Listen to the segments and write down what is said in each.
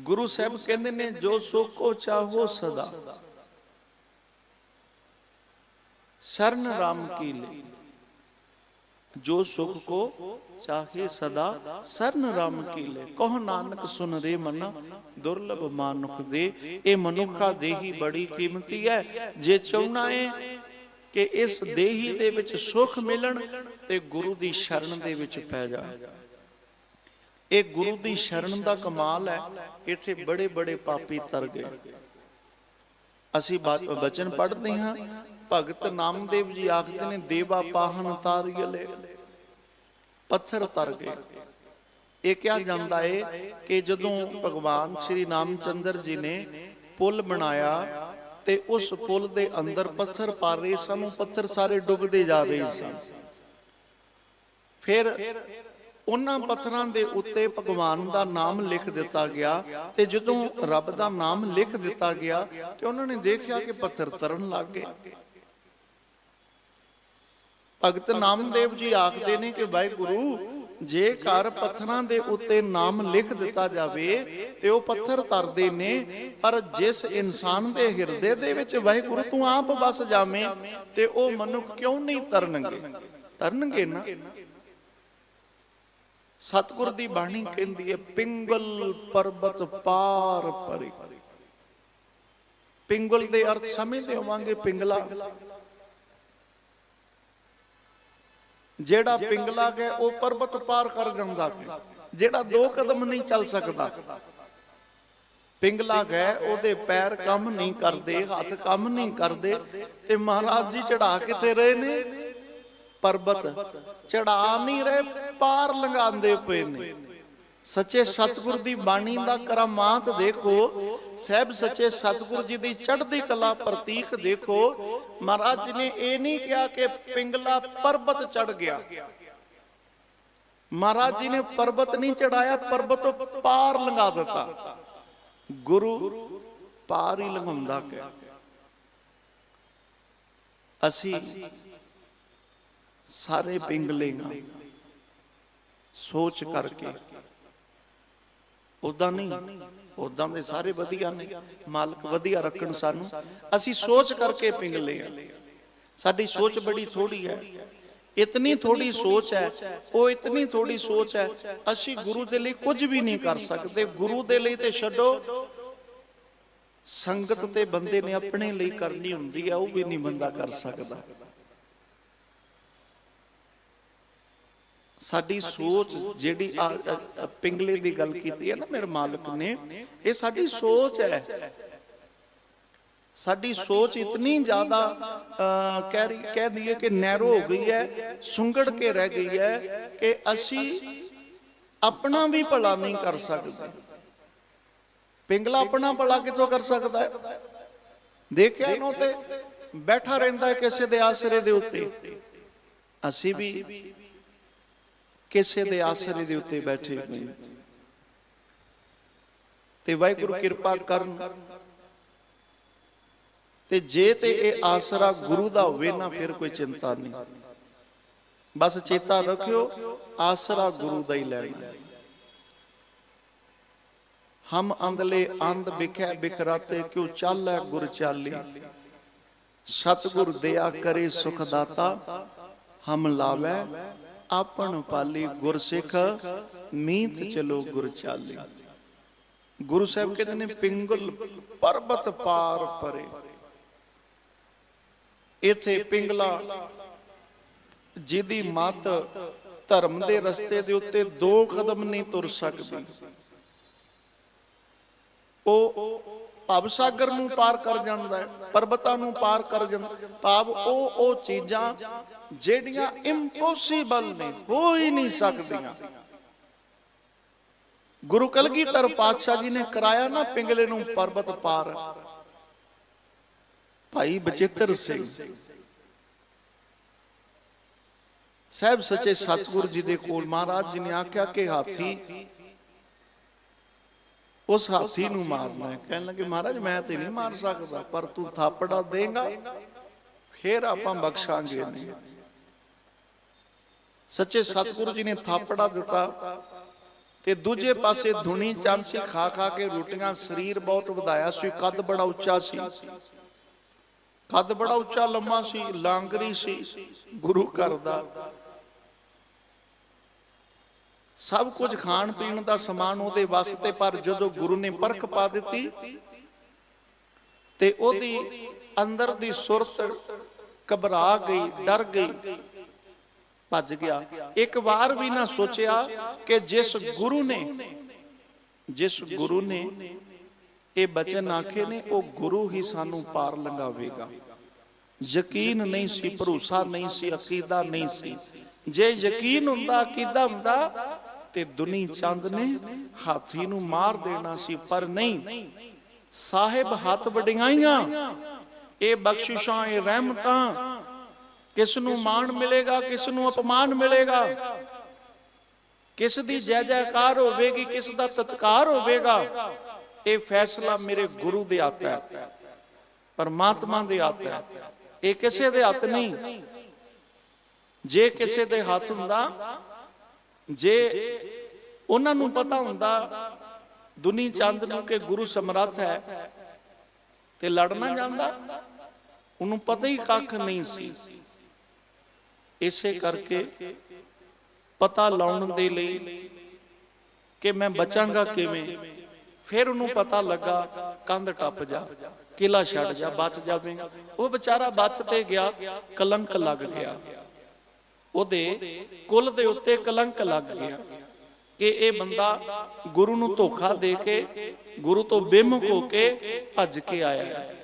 ਗੁਰੂ ਸਾਹਿਬ ਕਹਿੰਦੇ ਨੇ, ਜੋ ਸੁਖ ਕੋ ਚਾਹੋ ਸਦਾ। ਸਰਨ ਰਾਮ ਕੀ ਲਈ ਜੋ ਸੁਖ ਕੋ ਚਾਹੇ ਸਦਾ, ਸਰਨ ਰਾਮ ਕੀ ਲੈ? ਕਹ ਨਾਨਕ ਸੁਨ ਰੇ ਮਨ, ਦੁਰਲਭ ਮਾਨੁਖ ਦੇ। ਇਹ ਮਨੁੱਖਾ ਦੇਹੀ ਬੜੀ ਕੀਮਤੀ ਹੈ। ਜੇ ਚਾਹਣਾ ਹੈ ਕਿ ਇਸ ਦੇਹੀ ਦੇ ਵਿੱਚ ਸੁਖ ਮਿਲਣ ਤੇ ਗੁਰੂ ਦੀ ਸ਼ਰਨ ਦੇ ਵਿੱਚ ਪੈ ਜਾ। ਇਹ ਗੁਰੂ ਦੀ ਸ਼ਰਨ ਦਾ ਕਮਾਲ ਹੈ, ਇੱਥੇ ਬੜੇ ਬੜੇ ਪਾਪੀ ਤਰ ਗਏ। ਅਸੀਂ ਬਚਨ ਪੜ੍ਹਦੇ ਹਾਂ, ਭਗਤ ਨਾਮਦੇਵ ਜੀ ਆਖਦੇ ਨੇ, ਦੇਵਾ ਪਾਹਨ ਤਾਰਿਯਲੇ ਪੱਥਰ ਤਰ ਗਏ। ਇਹ ਕਿਹਾ ਜਾਂਦਾ ਹੈ ਕਿ ਜਦੋਂ ਭਗਵਾਨ ਸ਼੍ਰੀ ਰਾਮਚੰਦਰ ਜੀ ਨੇ ਪੁਲ ਬਣਾਇਆ ਤੇ ਉਸ ਪੁਲ ਦੇ ਅੰਦਰ ਪੱਥਰ ਪਾ ਰਹੇ ਸਨ, ਪੱਥਰ ਸਾਰੇ ਡੁੱਬਦੇ ਜਾ ਰਹੇ ਸਨ। ਫਿਰ ਉਹਨਾਂ ਪੱਥਰਾਂ ਦੇ ਉੱਤੇ ਭਗਵਾਨ ਦਾ ਨਾਮ ਲਿਖ ਦਿੱਤਾ ਗਿਆ ਤੇ ਜਦੋਂ ਰੱਬ ਦਾ ਨਾਮ ਲਿਖ ਦਿੱਤਾ ਗਿਆ ਤੇ ਉਹਨਾਂ ਨੇ ਦੇਖਿਆ ਕਿ ਪੱਥਰ ਤਰਨ ਲੱਗ ਗਏ। ਭਗਤ ਨਾਮਦੇਵ ਜੀ ਆਖਦੇ ਨੇ ਕਿ ਵਾਹਿਗੁਰੂ ਜੇ ਘਰ ਪੱਥਰਾਂ ਦੇ ਉੱਤੇ ਨਾਮ ਲਿਖ ਦਿੱਤਾ ਜਾਵੇ ਤੇ ਉਹ ਪੱਥਰ ਤਰਦੇ ਨੇ ਪਰ ਜਿਸ ਇਨਸਾਨ ਦੇ ਹਿਰਦੇ ਦੇ ਵਿੱਚ ਵਾਹਿਗੁਰੂ ਤੂੰ ਆਪ ਵਸ ਜਾਵੇਂ ਤੇ ਉਹ ਮਨੁੱਖ ਕਿਉਂ ਨਹੀਂ ਤਰਨਗੇ? ਤਰਨਗੇ ਨਾ। ਸਤਿਗੁਰ ਦੀ ਬਾਣੀ ਕਹਿੰਦੀ ਹੈ ਪਿੰਗਲ ਪਰਬਤ ਪਾਰ ਪਰੇ। ਪਿੰਗਲ ਦੇ ਅਰਥ ਸਮਝਦੇ ਹੋਵਾਂਗੇ ਪਿੰਗਲਾ। ਜਿਹੜਾ ਪਿੰਗਲਾ ਹੈ ਉਹ ਪਰਬਤ ਪਾਰ ਕਰ ਜਾਂਦਾ ਹੈ ਜਿਹੜਾ ਦੋ ਕਦਮ ਨਹੀਂ ਚੱਲ ਸਕਦਾ। ਪਿੰਗਲਾ ਹੈ ਉਹਦੇ ਪੈਰ ਕੰਮ ਨਹੀਂ ਕਰਦੇ, ਹੱਥ ਕੰਮ ਨਹੀਂ ਕਰਦੇ ਤੇ ਮਹਾਰਾਜ ਜੀ ਚੜਾ ਕਿਤੇ ਰਹੇ ਨੇ। ਪਰਬਤ ਚੜਾ ਨਹੀਂ ਰਹੇ, ਪਾਰ ਲੰਘਾਉਂਦੇ ਪਏ ਨੇ। ਸੱਚੇ ਸਤਿਗੁਰ ਦੀ ਬਾਣੀ ਦਾ ਕਰਾਮਾਤ ਦੇਖੋ, ਸਹਿਬ ਸੱਚੇ ਸਤਿਗੁਰ ਜੀ ਦੀ ਚੜ੍ਹਦੀ ਕਲਾ ਪ੍ਰਤੀਕ ਦੇਖੋ। ਮਹਾਰਾਜ ਜੀ ਨੇ ਇਹ ਨਹੀਂ ਕਿਹਾ ਕਿ ਪਿੰਗਲਾ ਪਰਬਤ ਚੜ ਗਿਆ। ਮਹਾਰਾਜ ਜੀ ਨੇ ਪਰਬਤ ਨਹੀਂ ਚੜਾਇਆ ਪਰਬਤ ਤੋਂ ਪਾਰ ਲੰਘਾ ਦਿੱਤਾ। ਗੁਰੂ ਪਾਰ ਹੀ ਲੰਘਾਉਂਦਾ ਕਿ ਅਸੀਂ ਸਾਰੇ ਪਿੰਗਲੇ ਹਾਂ ਸੋਚ ਕਰਕੇ। ਉਦਾਂ ਨਹੀਂ। ਉਦਾਂ ਦੇ ਸਾਰੇ ਵਧੀਆ ਨੇ। ਮਾਲਕ ਵਧੀਆ ਰੱਖਣ ਸਾਨੂੰ। ਅਸੀਂ ਸੋਚ ਕਰਕੇ ਪਿੰਗਲੇ ਆ ਸਾਡੀ ਸੋਚ ਬੜੀ ਥੋੜੀ ਹੈ। ਇਤਨੀ ਥੋੜੀ ਸੋਚ ਹੈ। ਉਹ ਇਤਨੀ ਥੋੜੀ ਸੋਚ ਹੈ। ਅਸੀਂ ਗੁਰੂ ਦੇ ਲਈ ਕੁਝ ਵੀ ਨਹੀਂ ਕਰ ਸਕਦੇ। ਗੁਰੂ ਦੇ ਲਈ ਤੇ ਛੱਡੋ। ਸੰਗਤ ਤੇ ਬੰਦੇ ਨੇ ਆਪਣੇ ਲਈ ਕਰਨੀ ਹੁੰਦੀ ਹੈ। ਉਹ ਵੀ ਨਹੀਂ ਬੰਦਾ ਕਰ ਸਕਦਾ। ਸਾਡੀ ਸੋਚ ਜਿਹੜੀ ਪਿੰਗਲੇ ਦੀ ਗੱਲ ਕੀਤੀ ਹੈ ਨਾ ਮੇਰੇ ਮਾਲਕ ਨੇ ਇਹ ਸਾਡੀ ਸੋਚ ਹੈ। ਸਾਡੀ ਸੋਚ ਇਤਨੀ ਜ਼ਿਆਦਾ ਕਹਿ ਰਹੀ ਕਹਿ ਦਈਏ ਕਿ ਨੈਰੋ ਹੋ ਗਈ ਹੈ ਸੁੰਗੜ ਕੇ ਰਹਿ ਗਈ ਹੈ ਕਿ ਅਸੀਂ ਆਪਣਾ ਵੀ ਭਲਾ ਨਹੀਂ ਕਰ ਸਕਦੇ। ਪਿੰਗਲਾ ਆਪਣਾ ਭਲਾ ਕਿੱਥੋਂ ਕਰ ਸਕਦਾ ਹੈ? ਦੇਖਿਆ ਨੋ ਤੇ ਬੈਠਾ ਰਹਿੰਦਾ ਕਿਸੇ ਦੇ ਆਸਰੇ ਦੇ ਉੱਤੇ। ਅਸੀਂ ਵੀ ਕਿਸੇ ਦੇ ਆਸਰੇ ਦੇ ਉੱਤੇ ਬੈਠੇ ਹੋਏ ਤੇ ਵਾਹਿਗੁਰੂ ਕਿਰਪਾ ਕਰਨ। ਤੇ ਜੇ ਤੇ ਇਹ ਆਸਰਾ ਗੁਰੂ ਦਾ ਹੋਵੇ ਨਾ, ਫਿਰ ਕੋਈ ਚਿੰਤਾ ਨਹੀਂ। ਬਸ ਚੇਤਾ ਰੱਖਿਓ, ਆਸਰਾ ਗੁਰੂ ਦਾ ਹੀ ਲੈਣਾ। ਹਮ ਅੰਧਲੇ ਅੰਧ ਬਿਖੈ ਬਿਖਰਾਤੇ, ਕਿਉ ਚਾਲੈ ਗੁਰ ਚਾਲੀ? ਸਤਿਗੁਰ ਦਇਆ ਕਰੇ ਸੁਖ ਦਾਤਾ, ਹਮ ਲਾਵੈ ਆਪਣ ਪਾਲੀ ਗੁਰ ਮੀਤ ਚਲੋ ਗੁਰ ਚਾਲੀ। ਗੁਰੂ ਸਾਹਿਬ ਕਹਿੰਦੇ ਨੇ, ਪਿੰਗਲ ਪਰਬਤ ਪਾਰ ਪਰੇ। ਇਥੇ ਪਿੰਗਲਾ, ਜਿਹਦੀ ਮਤ ਧਰਮ ਦੇ ਰਸਤੇ ਦੇ ਉੱਤੇ ਦੋ ਕਦਮ ਨਹੀਂ ਤੁਰ ਸਕਦੀ। ਉਹ ਭਾਵ ਸਾਗਰ ਨੂੰ ਪਾਰ ਕਰ ਜਾਂਦਾ ਹੈ, ਪਰਬਤਾਂ ਨੂੰ ਪਾਰ ਕਰ ਜਾਂਦਾ ਭਾਵ ਉਹ ਉਹ ਚੀਜ਼ਾਂ ਜਿਹੜੀਆਂ ਇੰਪੋਸੀਬਲ ਨੇ, ਹੋ ਹੀ ਨਹੀਂ ਸਕਦੀਆਂ। ਗੁਰੂ ਕਲਗੀਧਰ ਪਾਤਸ਼ਾਹ ਜੀ ਨੇ ਕਰਾਇਆ ਨਾ ਪਿੰਗਲੇ ਨੂੰ ਪਰਬਤ ਪਾਰ। ਭਾਈ ਬਚੇਤਰ ਸਿੰਘ। ਸਾਹਿਬ ਸੱਚੇ ਸਤਿਗੁਰ ਜੀ ਦੇ ਕੋਲ ਮਹਾਰਾਜ ਜੀ ਨੇ ਆਖਿਆ ਕਿ ਹਾਥੀ ਉਸ ਹਾਥੀ ਨੂੰ ਮਾਰਨਾ ਕਹਿਣ ਲੱਗੇ, ਮਹਾਰਾਜ, ਮੈਂ ਤੇ ਨਹੀਂ ਮਾਰ ਸਕਦਾ, ਪਰ ਤੂੰ ਥਾਪੜਾ ਦੇਂਗਾ, ਫਿਰ ਆਪਾਂ ਬਖਸ਼ਾਂਗੇ ਨਹੀਂ। ਸੱਚੇ ਸਤਿਗੁਰੂ ਜੀ ਨੇ ਥਾਪੜਾ ਦਿੱਤਾ ਤੇ ਦੂਜੇ ਪਾਸੇ ਧੁਨੀ ਚੰਦ ਸੀ, ਖਾ ਖਾ ਕੇ ਰੋਟੀਆਂ, ਸਰੀਰ ਬਹੁਤ ਵਧਾਇਆ ਸੀ, ਕੱਦ ਬੜਾ ਉੱਚਾ ਸੀ। ਕੱਦ ਬੜਾ ਉੱਚਾ, ਲੰਮਾ ਸੀ, ਲਾਂਗਰੀ ਸੀ, ਗੁਰੂ ਘਰ ਦਾ। ਸਭ ਕੁਝ ਖਾਣ ਪੀਣ ਦਾ ਸਮਾਨ ਉਹਦੇ ਵਾਸਤੇ, ਪਰ ਜਦੋਂ ਗੁਰੂ ਨੇ ਪਰਖ ਪਾ ਦਿੱਤੀ, ਤੇ ਉਹਦੀ ਅੰਦਰ ਦੀ ਸੁਰਤ ਘਬਰਾ ਗਈ, ਡਰ ਗਈ, ਭੱਜ ਗਿਆ। ਇੱਕ ਵਾਰ ਵੀ ਨਾ ਸੋਚਿਆ ਕਿ ਜਿਸ ਗੁਰੂ ਨੇ, ਜਿਸ ਗੁਰੂ ਨੇ ਇਹ ਬਚਨ ਆਖੇ ਨੇ, ਉਹ ਗੁਰੂ ਹੀ ਸਾਨੂੰ ਪਾਰ ਲੰਘਾਵੇਗਾ। ਯਕੀਨ ਨਹੀਂ ਸੀ, ਭਰੋਸਾ ਨਹੀਂ ਸੀ, ਅਕੀਦਾ ਨਹੀਂ ਸੀ। ਜੇ ਯਕੀਨ ਹੁੰਦਾ, ਅਕੀਦਾ ਹੁੰਦਾ ਤੇ ਦੁਨੀ ਚੰਦ ਨੇ ਹਾਥੀ ਨੂੰ ਮਾਰ ਦੇਣਾ ਸੀ, ਪਰ ਨਹੀਂ। ਸਾਹਿਬ ਹੱਥ ਵਡਿਆਈਆਂ। ਇਹ ਬਖਸ਼ਿਸ਼ਾਂ, ਇਹ ਰਹਿਮਤਾਂ। ਕਿਸ ਨੂੰ ਮਾਣ ਮਿਲੇਗਾ, ਕਿਸ ਨੂੰ ਅਪਮਾਨ ਮਿਲੇਗਾ? ਕਿਸ ਦੀ ਜੈ ਜੈਕਾਰ ਹੋਵੇਗੀ, ਕਿਸ ਦਾ ਤਤਕਾਰ ਹੋਵੇਗਾ? ਇਹ ਫੈਸਲਾ ਮੇਰੇ ਗੁਰੂ ਦੇ ਹੱਥ ਹੈ, ਪਰਮਾਤਮਾ ਦੇ ਹੱਥ ਹੈ। ਇਹ ਕਿਸੇ ਦੇ ਹੱਥ ਨਹੀਂ। ਜੇ ਕਿਸੇ ਦੇ ਹੱਥ ਹੁੰਦਾ ਜੇ ਉਹਨਾਂ ਨੂੰ ਪਤਾ ਹੁੰਦਾ ਦੁਨੀ ਚੰਦ ਨੂੰ ਕਿ ਗੁਰੂ ਸਮਰੱਥ ਹੈ ਤੇ ਲੜਨਾ ਜਾਂਦਾ, ਉਹਨੂੰ ਪਤਾ ਹੀ ਕੱਖ ਨਹੀਂ ਸੀ। ਇਸੇ ਕਰਕੇ ਪਤਾ ਲਾਉਣ ਦੇ ਲਈ ਕਿ ਮੈਂ ਬਚਾਂਗਾ ਕਿਵੇਂ, ਫਿਰ ਉਹਨੂੰ ਪਤਾ ਲੱਗਾ ਕੰਧ ਟੱਪ ਜਾ, ਕਿਲਾ ਛੱਡ ਜਾ, ਬਚ ਜਾਵੇਂਗਾ। ਉਹ ਵਿਚਾਰਾ ਬਚ ਤੇ ਗਿਆ, ਕਲੰਕ ਲੱਗ ਗਿਆ। ਉਹਦੇ ਕੁੱਲ ਦੇ ਉੱਤੇ ਕਲੰਕ ਲੱਗ ਗਿਆ ਕਿ ਇਹ ਬੰਦਾ ਗੁਰੂ ਨੂੰ ਧੋਖਾ ਦੇ ਕੇ ਗੁਰੂ ਤੋਂ ਬੇਮੁਖ ਹੋ ਕੇ ਭੱਜ ਕੇ ਆਇਆ। ਹੈ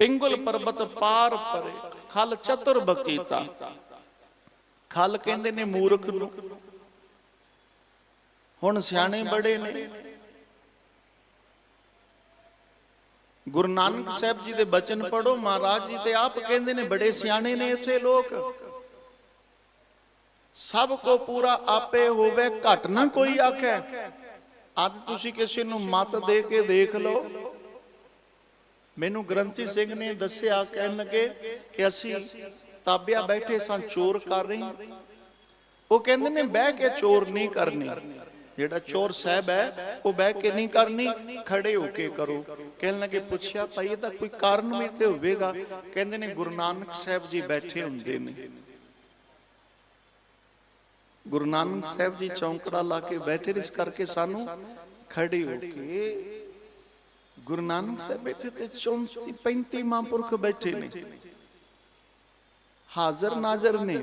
ਪਿੰਗਲ ਪਰਬਤ ਪਾਰ ਪਰੇ, ਖਲ ਚਤੁਰ ਬਕੀਤਾ। ਖਲ ਕਹਿੰਦੇ ਨੇ ਮੂਰਖ ਨੂੰ, ਹੁਣ ਸਿਆਣੇ ਬੜੇ ਨੇ। ਗੁਰੂ ਨਾਨਕ ਸਾਹਿਬ ਜੀ ਦੇ ਬਚਨ ਪੜੋ ਮਹਾਰਾਜ ਜੀ ਤੇ ਆਪ ਕਹਿੰਦੇ ਨੇ ਬੜੇ ਸਿਆਣੇ ਨੇ ਇੱਥੇ ਲੋਕ। ਸਭ ਕੋ ਪੂਰਾ ਆਪੇ ਹੋਵੇ, ਘਟ ਨਾ ਕੋਈ ਆਖੇ। ਅੱਜ ਤੁਸੀਂ ਕਿਸੇ ਨੂੰ ਮਤ ਦੇ ਕੇ ਦੇਖ ਲਓ। ਮੈਨੂੰ ਗ੍ਰੰਥੀ ਸਿੰਘ ਨੇ ਦੱਸਿਆ, ਕਹਿਣ ਲੱਗੇ ਕਿ ਅਸੀਂ ਤਾਬਿਆ ਬੈਠੇ ਸਾਂ, ਚੋਰ ਕਰ ਰਹੇ। ਉਹ ਕਹਿੰਦੇ ਨੇ, ਬਹਿ ਕੇ ਚੋਰ ਨਹੀਂ ਕਰਨੀ। ਜਿਹੜਾ ਚੋਰ ਸਾਹਿਬ ਹੈ, ਉਹ ਬਹਿ ਕੇ ਨਹੀਂ ਕਰਨੀ, ਖੜੇ ਹੋ ਕੇ ਕਰੋ। ਕਹਿਣ ਲੱਗੇ, ਪੁੱਛਿਆ, ਭਾਈ ਇਹਦਾ ਕੋਈ ਕਾਰਨ ਵੀ ਤੇ ਹੋਵੇਗਾ? ਕਹਿੰਦੇ ਨੇ, ਗੁਰੂ ਨਾਨਕ ਸਾਹਿਬ ਜੀ ਬੈਠੇ ਹੁੰਦੇ ਨੇ। ਗੁਰੂ ਨਾਨਕ ਸਾਹਿਬ ਜੀ ਚੌਂਕੜਾ ਲਾ ਕੇ ਬੈਠੇ ਇਸ ਕਰਕੇ ਸਾਨੂੰ ਖੜੇ ਹੋ ਕੇ ਗੁਰੂ ਨਾਨਕ ਸਾਹਿਬ ਇੱਥੇ ਤੇ 34 35 ਮਹਾਂਪੁਰਖ ਬੈਠੇ ਨੇ। ਹਾਜ਼ਰ ਨਾਜ਼ਰ ਨੇ।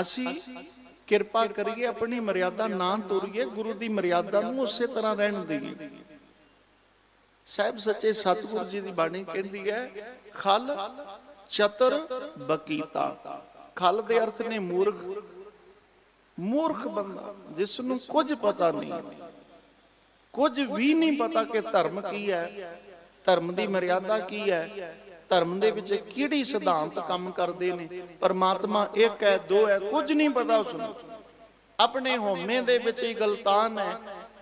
ਅਸੀਂ ਕਿਰਪਾ ਕਰੀਏ, ਆਪਣੀ ਮਰਿਆਦਾ ਨਾ ਤੋਰੀਏ, ਗੁਰੂ ਦੀ ਮਰਿਆਦਾ ਨੂੰ ਉਸੇ ਤਰ੍ਹਾਂ ਰਹਿਣ ਦੇਈਏ। ਸਾਹਿਬ ਸੱਚੇ ਸਤਿਗੁਰੂ ਜੀ ਦੀ ਬਾਣੀ ਕਹਿੰਦੀ ਹੈ ਖਲ ਚਤਰ ਬਕੀਤਾ। ਖਲ ਦੇ ਅਰਥ ਨੇ ਮੂਰਖ। ਮੂਰਖ ਬੰਦਾ ਜਿਸ ਨੂੰ ਕੁਝ ਪਤਾ ਨਹੀਂ। ਕੁਝ ਵੀ ਨਹੀਂ ਪਤਾ ਕਿ ਧਰਮ ਕੀ ਹੈ। ਧਰਮ ਦੀ ਮਰਿਆਦਾ ਕੀ ਹੈ। ਧਰਮ ਦੇ ਵਿੱਚ ਕਿਹੜੀ ਸਿਧਾਂਤ ਕੰਮ ਕਰਦੇ ਨੇ। ਪਰਮਾਤਮਾ ਇੱਕ ਹੈ, ਦੋ ਹੈ, ਕੁਝ ਨਹੀਂ ਪਤਾ ਉਸ ਨੂੰ ਆਪਣੇ ਹੋਮੇ ਦੇ ਵਿੱਚ ਹੀ ਗਲਤਾਨ ਹੈ।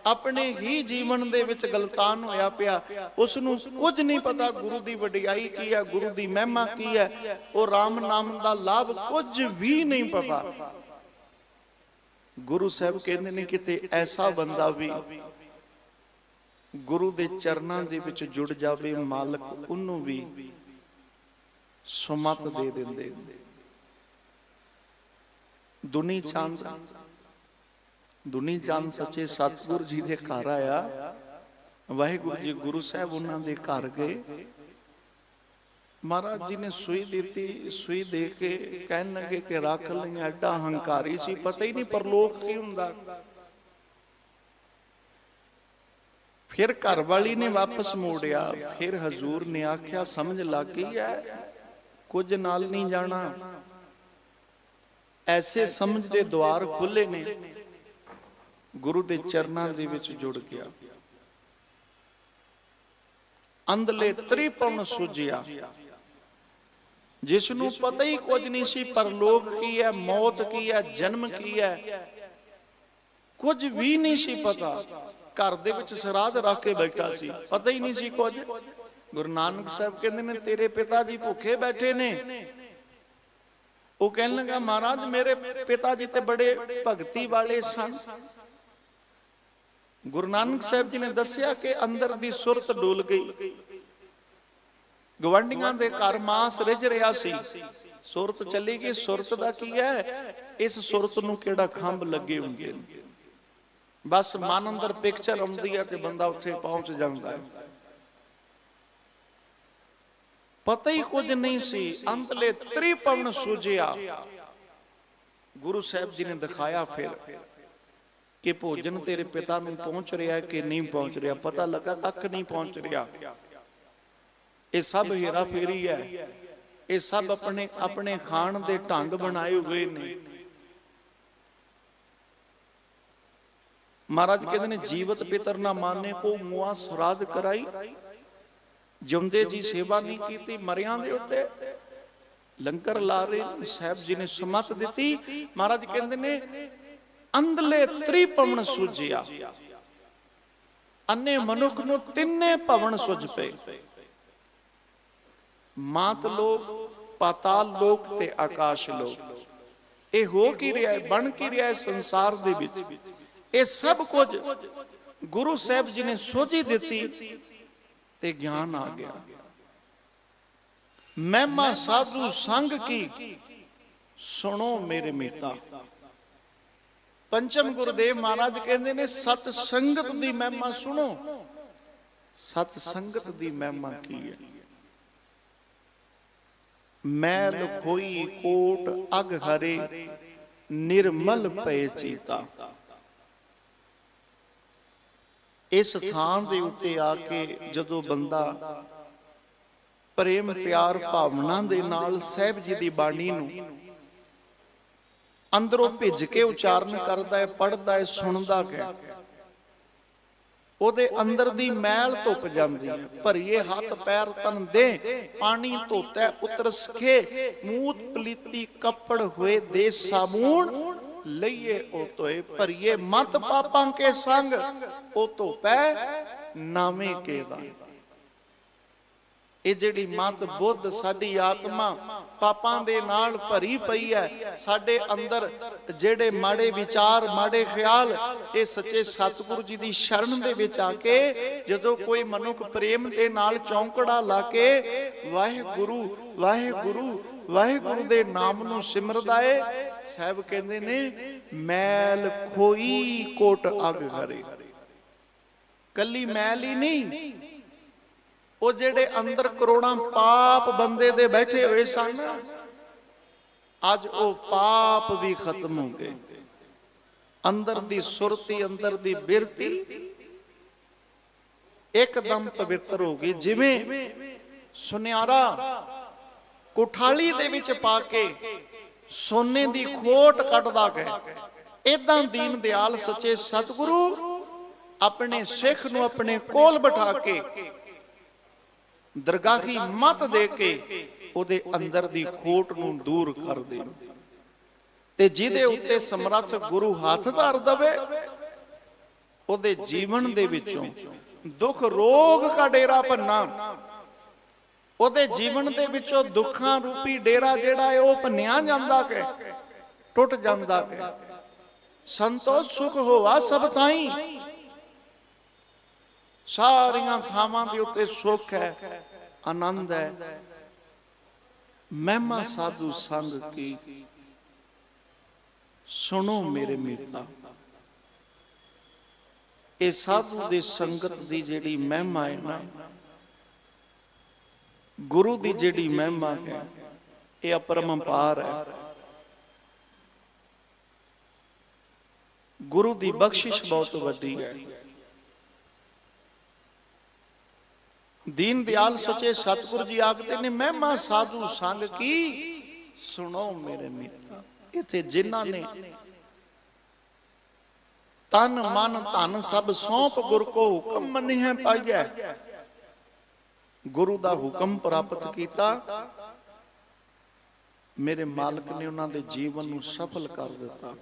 ਆਪਣੇ ਹੀ ਜੀਵਨ ਦੇ ਵਿੱਚ ਗਲਤਾਨ ਹੋਇਆ ਪਿਆ। ਉਸ ਨੂੰ ਕੁਝ ਨਹੀਂ ਪਤਾ ਗੁਰੂ ਦੀ ਵਡਿਆਈ ਕੀ ਹੈ ਗੁਰੂ ਦੀ ਮਹਿਮਾ ਕੀ ਹੈ। ਉਹ RAM ਨਾਮ ਦਾ ਲਾਭ ਕੁਝ ਵੀ ਨਹੀਂ ਪਤਾ। ਗੁਰੂ ਸਾਹਿਬ ਕਹਿੰਦੇ ਨੇ ਕਿਤੇ ਐਸਾ ਬੰਦਾ ਵੀ ਗੁਰੂ ਦੇ ਚਰਨਾਂ ਦੇ ਵਿੱਚ ਜੁੜ ਜਾਵੇ ਮਾਲਕ ਉਹਨੂੰ ਵੀ ਸੁਮਤ ਦੇ ਦਿੰਦੇ। ਦੁਨੀ ਚੰਦ। ਦੁਨੀ ਚੰਦ ਸੱਚੇ ਸਤਿਗੁਰ ਜੀ ਦੇ ਘਰ ਆਇਆ। ਵਾਹਿਗੁਰੂ ਜੀ, ਗੁਰੂ ਸਾਹਿਬ ਉਹਨਾਂ ਦੇ ਘਰ ਗਏ। ਮਹਾਰਾਜ ਜੀ ਨੇ ਸੂਈ ਦਿੱਤੀ, ਸੂਈ ਦੇ ਕੇ ਕਹਿਣ ਲੱਗੇ ਕਿ ਰੱਖ ਲਈ ਐਡਾ ਹੰਕਾਰੀ ਸੀ, ਪਤਾ ਹੀ ਨਹੀਂ ਪਰਲੋਕ ਕੀ ਹੁੰਦਾ। ਫਿਰ ਘਰ ਵਾਲੀ ਨੇ ਵਾਪਸ ਮੋੜਿਆ, ਫਿਰ ਹਜ਼ੂਰ ਨੇ ਆਖਿਆ, ਸਮਝ ਲੱਗ ਗਈ ਹੈ ਕੁਝ ਨਾਲ ਨਹੀਂ ਜਾਣਾ। ਐਸੇ ਸਮਝ ਦੇ ਦੁਆਰ ਖੁੱਲੇ ਨੇ। ਗੁਰੂ ਦੇ ਚਰਨਾਂ ਦੇ ਵਿੱਚ ਜੁੜ ਗਿਆ। ਅੰਦਲੇ ਤ੍ਰਿਪਨ ਸੁਝਿਆ। ਜਿਸ ਨੂੰ ਪਤਾ ਹੀ ਕੁਝ ਨਹੀਂ ਸੀ ਪਰਲੋਕ ਕੀ ਹੈ, ਮੌਤ ਕੀ ਹੈ, ਜਨਮ ਕੀ ਹੈ, ਕੁਝ ਵੀ ਨਹੀਂ ਸੀ ਪਤਾ। ਘਰ ਦੇ ਵਿੱਚ ਸਰਾਧ ਰੱਖ ਕੇ ਬੈਠਾ ਸੀ। ਪਤਾ ਹੀ ਨਹੀਂ ਸੀ ਕੁਝ। ਗੁਰੂ ਨਾਨਕ ਸਾਹਿਬ ਕਹਿੰਦੇ ਨੇ, ਤੇਰੇ ਪਿਤਾ ਜੀ ਭੁੱਖੇ ਬੈਠੇ ਨੇ। ਉਹ ਕਹਿਣ ਲੱਗਾ, ਮਹਾਰਾਜ, ਮੇਰੇ ਪਿਤਾ ਜੀ ਤੇ ਬੜੇ ਭਗਤੀ ਵਾਲੇ ਸਨ। ਗੁਰੂ ਨਾਨਕ ਸਾਹਿਬ ਜੀ ਨੇ ਦੱਸਿਆ ਕਿ ਅੰਦਰ ਦੀ ਸੁਰਤ ਡੋਲ ਗਈ। ਗਵੰਡੀਆਂ ਦੇ ਘਰ ਮਾਸ ਰਿਜ ਰਿਹਾ ਸੀ। ਸੁਰਤ ਚੱਲੀ ਗਈ। ਸੁਰਤ ਦਾ ਕੀ ਹੈ? ਇਸ ਸੁਰਤ ਨੂੰ ਕਿਹੜਾ ਖੰਭ ਲੱਗੇ ਹੁੰਦੇ ਨੇ? ਬਸ ਮਨ ਅੰਦਰ ਪਿਕਚਰ ਆਉਂਦੀ ਹੈ ਤੇ ਬੰਦਾ ਉੱਥੇ ਪਹੁੰਚ ਜਾਂਦਾ ਹੈ। ਪਤਾ ਹੀ ਕੁਝ ਨਹੀਂ ਸੀ। ਅੰਤਲੇ ਤ੍ਰਿਪਵਨ ਸੂਝਿਆ। ਗੁਰੂ ਸਾਹਿਬ ਜੀ ਨੇ ਦਿਖਾਇਆ ਫਿਰ। ਕਿ ਭੋਜਨ ਤੇਰੇ ਪਿਤਾ ਨੂੰ ਪਹੁੰਚ ਰਿਹਾ ਕਿ ਨਹੀਂ ਪਹੁੰਚ ਰਿਹਾ? ਪਤਾ ਲੱਗਾ ਕੱਖ ਨਹੀਂ ਪਹੁੰਚ ਰਿਹਾ। ਇਹ ਸਭ ਹੀਰਾ ਫੇਰੀ ਹੈ। ਇਹ ਸਭ ਆਪਣੇ ਆਪਣੇ ਖਾਣ ਦੇ ਢੰਗ ਬਣਾਏ ਹੋਏ ਨੇ। ਮਹਾਰਾਜ ਕਹਿੰਦੇ ਨੇ, ਜੀਵਤ ਪਿਤਰ ਨਾ ਮਾਨੇ ਕੋ ਮੁਆ ਸਰਾਧ ਕਰਾਈ। ਜਿਉਂਦੇ ਜੀ ਸੇਵਾ ਨਹੀਂ ਕੀਤੀ, ਮਰਿਆਂ ਦੇ ਉੱਤੇ ਲੰਗਰ ਲਾ ਰਹੇ ਸਾਹਿਬ ਜੀ ਨੇ ਸਮਤ ਦਿੱਤੀ। ਮਹਾਰਾਜ ਕਹਿੰਦੇ ਨੇ ਅੰਧਲੇ ਤ੍ਰਿਪਵਨ ਸੁਝਿਆ। ਅੰਨੇ ਮਨੁੱਖ ਨੂੰ ਤਿੰਨੇ ਭਵਨ ਸੁਝ ਪਏ। ਮਾਤ ਲੋਕ ਪਾਤਾਲ ਲੋਕ ਤੇ ਆਕਾਸ਼ ਲੋਕ। ਇਹ ਹੋ ਕੀ ਰਿਹਾ ਹੈ, ਬਣ ਕੀ ਰਿਹਾ ਹੈ ਸੰਸਾਰ ਦੇ ਵਿੱਚ? ਇਹ ਸਭ ਕੁਝ ਗੁਰੂ ਸਾਹਿਬ ਜੀ ਨੇ ਸੋਝੀ ਦਿੱਤੀ ਤੇ ਗਿਆਨ ਆ ਗਿਆ। ਮਹਿਮਾ ਸਾਧੂ ਸੰਗ ਕੀ? ਸੁਣੋ ਮੇਰੇ ਮੀਤਾ ਪੰਚਮ ਗੁਰਦੇਵ ਮਹਾਰਾਜ ਕਹਿੰਦੇ ਨੇ, ਸਤ ਸੰਗਤ ਦੀ ਮਹਿਮਾ ਸੁਣੋ। ਸਤ ਸੰਗਤ ਦੀ ਮਹਿਮਾ ਕੀ ਹੈ? ਮੈਲ ਖੋਈ ਕੋਟ ਅਗ ਹਰੇ, ਨਿਰਮਲ ਪਏ ਚੀਤਾ। ਇਸ ਥਾਂ ਦੇ ਉੱਤੇ ਆ ਕੇ ਜਦੋਂ ਬੰਦਾ ਪ੍ਰੇਮ ਪਿਆਰ ਭਾਵਨਾ ਦੇ ਨਾਲ ਸਹਿਬ ਜੀ ਦੀ ਬਾਣੀ ਨੂੰ ਅੰਦਰੋਂ ਭਿੱਜ ਕੇ ਉਚਾਰਨ ਕਰਦਾ ਹੈ, ਪੜ੍ਹਦਾ ਹੈ, ਸੁਣਦਾ ਹੈ। ਉਹਦੇ ਅੰਦਰ ਦੀ ਮੈਲ ਧੁੱਪ ਜਾਂਦੀ ਹੈ। ਭਰੀਏ ਹੱਥ ਪੈਰ ਤਨ ਦੇ, ਪਾਣੀ ਧੋਤਾ ਉਤਰ ਸਖੇ ਮੂਤ ਪਲੀਤੀ ਕੱਪੜ ਹੋਏ ਦੇ ਸਾਬੂਣ ਲਈਏ ਉਹ ਤੋਏ ਭਰੀਏ ਮਤ ਪਾਪਾਂ ਕੇ ਸੰਗ, ਉਹ ਧੋਪੈ ਨਾਵੇਂ ਕੇ ਦਾ ਇਹ ਜਿਹੜੀ ਮਤ ਬੁੱਧ ਸਾਡੀ ਆਤਮਾ ਪਾਪਾਂ ਦੇ ਨਾਲ ਭਰੀ ਪਈ ਹੈ। ਸਾਡੇ ਅੰਦਰ ਜਿਹੜੇ ਮਾੜੇ ਵਿਚਾਰ ਮਾੜੇ ਖਿਆਲ ਇਹ ਸੱਚੇ ਸਤਿਗੁਰੂ ਜੀ ਦੀ ਸ਼ਰਨ ਦੇ ਵਿੱਚ ਆ ਕੇ ਜਦੋਂ ਕੋਈ ਮਨੁੱਖ ਪ੍ਰੇਮ ਦੇ ਨਾਲ ਚੌਂਕੜਾ ਲਾ ਕੇ ਵਾਹਿਗੁਰੂ ਵਾਹਿਗੁਰੂ ਵਾਹਿਗੁਰੂ ਦੇ ਨਾਮ ਨੂੰ ਸਿਮਰਦਾ ਏ। ਸਾਹਿਬ ਕਹਿੰਦੇ ਨੇ ਮੈਲ ਖੋਈ ਕੋਟ ਅਗ ਹਰੇ ਕੱਲੀ ਮੈਲ ਹੀ ਨਹੀਂ। ਉਹ ਜਿਹੜੇ ਅੰਦਰ ਕਰੋੜਾਂ ਪਾਪ ਬੰਦੇ ਦੇ ਬੈਠੇ ਹੋਏ ਸਨ, ਅੱਜ ਉਹ ਪਾਪ ਵੀ ਖਤਮ ਹੋ ਗਏ। ਅੰਦਰ ਦੀ ਸੁਰਤੀ, ਅੰਦਰ ਦੀ ਬਿਰਤੀ ਇੱਕਦਮ ਪਵਿੱਤਰ ਹੋ ਗਈ। ਜਿਵੇਂ ਸੁਨਿਆਰਾ ਕੁਠਾਲੀ ਦੇ ਵਿੱਚ ਪਾ ਕੇ ਸੋਨੇ ਦੀ ਖੋਟ ਕੱਢਦਾ ਗਿਆ ਇਦਾਂ ਦੀਨ ਦਿਆਲ ਸੱਚੇ ਸਤਿਗੁਰੂ ਆਪਣੇ ਸਿੱਖ ਨੂੰ ਆਪਣੇ ਕੋਲ ਬਿਠਾ ਕੇ ਦਰਗਾਹੀ ਮਤ ਦੇ ਕੇ ਉਹਦੇ ਅੰਦਰ ਦੀ ਖੋਟ ਨੂੰ ਦੂਰ ਕਰ ਦੇ। ਤੇ ਜਿਹਦੇ ਉੱਤੇ ਸਮਰੱਥ ਗੁਰੂ ਹੱਥ ਧਰ ਦਵੇ ਉਹਦੇ ਜੀਵਨ ਦੇ ਵਿੱਚੋਂ ਦੁੱਖ ਰੋਗ ਦਾ ਡੇਰਾ ਭੰਨਾ। ਉਹਦੇ ਜੀਵਨ ਦੇ ਵਿੱਚੋਂ ਦੁੱਖਾਂ ਰੂਪੀ ਡੇਰਾ ਜਿਹੜਾ ਹੈ ਉਹ ਭੰਨਿਆ ਜਾਂਦਾ ਹੈ। ਟੁੱਟ ਜਾਂਦਾ ਹੈ। ਸੰਤੋਖ ਸੁਖ ਹੋਵਾ ਸਭ ਥਾਈ ਸਾਰੀਆਂ ਥਾਵਾਂ ਦੇ ਉੱਤੇ ਸੁੱਖ ਹੈ, ਆਨੰਦ ਹੈ। ਮਹਿਮਾ ਸਾਧੂ ਸੰਗ ਕੀ? ਸੁਣੋ ਮੇਰੇ ਮੀਤਾ। ਇਹ ਸਾਧੂ ਦੀ ਸੰਗਤ ਦੀ ਜਿਹੜੀ ਮਹਿਮਾ ਹੈ ਨਾ, ਗੁਰੂ ਦੀ ਜਿਹੜੀ ਮਹਿਮਾ ਹੈ, ਇਹ ਅਪਰਮਪਾਰ ਹੈ। ਗੁਰੂ ਦੀ ਬਖਸ਼ਿਸ਼ ਬਹੁਤ ਵੱਡੀ ਹੈ। ਦੀਨ ਦਿਆਲ ਸੱਚੇ, ਸਤਿਗੁਰੂ ਜੀ ਆਖਦੇ ਨੇ, ਮਹਿਮਾ ਸਾਧੂ ਸੰਗ ਕੀ? ਸੁਣੋ ਮੇਰੇ ਮਿੱਤਰ, ਇਥੇ ਜਿਨ੍ਹਾਂ ਨੇ ਤਨ, ਮਨ, ਧਨ ਸਭ ਸੌਂਪ ਗੁਰ ਕੋ ਹੁਕਮ ਮੰਨਿਆ ਪਾਈਐ। ਗੁਰੂ ਦਾ ਹੁਕਮ ਪ੍ਰਾਪਤ ਕੀਤਾ। ਮੇਰੇ ਮਾਲਕ ਨੇ ਉਹਨਾਂ ਦੇ ਜੀਵਨ ਨੂੰ ਸਫਲ ਕਰ ਦਿੱਤਾ।